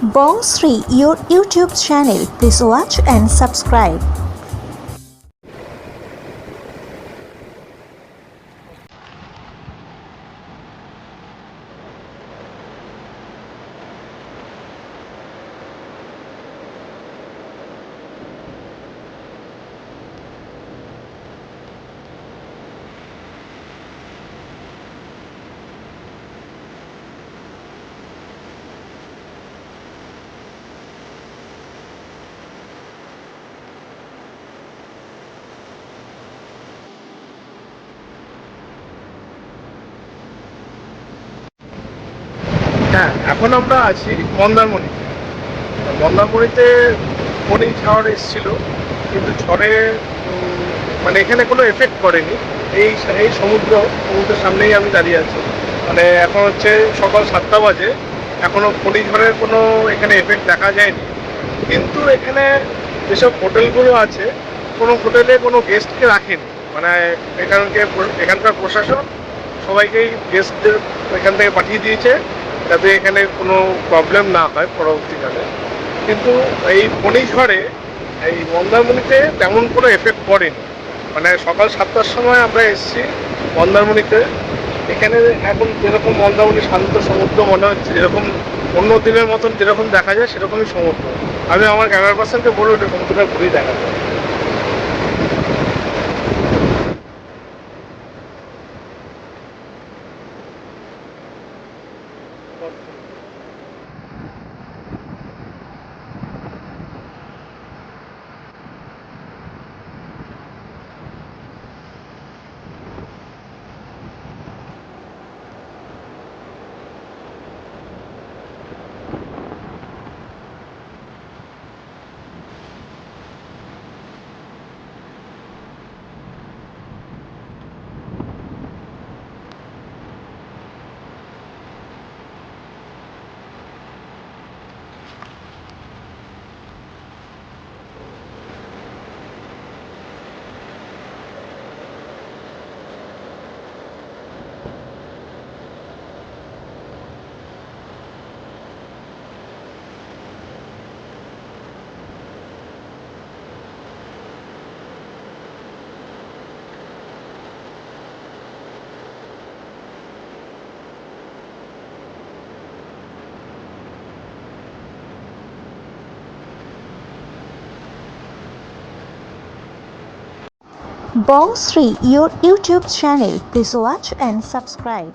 Bong Sri, your YouTube channel. Please watch and subscribe. হ্যাঁ এখন আমরা আছি মন্দারমণি মন্দারমণিতে ফণি ঝড় এসেছিল, কিন্তু ঝড়ে মানে এখানে কোনো এফেক্ট করেনি। এই এই সমুদ্র, সমুদ্রের সামনেই আমি দাঁড়িয়ে আছি। মানে এখন হচ্ছে সকাল সাতটা বাজে, এখনও ফণি ঝড়ের কোনো এখানে এফেক্ট দেখা যায়নি। কিন্তু এখানে যেসব হোটেলগুলো আছে, কোনো হোটেলে কোনো গেস্টকে রাখেনি। মানে এখানকে, এখানকার প্রশাসন সবাইকেই গেস্টদের এখান থেকে পাঠিয়ে দিয়েছে। যাতে এখানে কোনো প্রবলেম না হয় পরবর্তীকালে। কিন্তু এই ফণি ঝড়ে এই মন্দারমণিতে তেমন কোনো এফেক্ট পড়েনি। মানে সকাল সাতটার সময় আমরা এসেছি মন্দারমণিতে। এখানে এখন যেরকম মন্দারমণি শান্ত সমুদ্র মনে হচ্ছে, যেরকম অন্য দিনের মতন যেরকম দেখা যায় সেরকমই সমুদ্র। আমি আমার ক্যামেরা পার্সনকে বলব সমুদ্রটা ঘুরেই দেখাতে। for Bong Sri, your YouTube channel. Please watch and subscribe.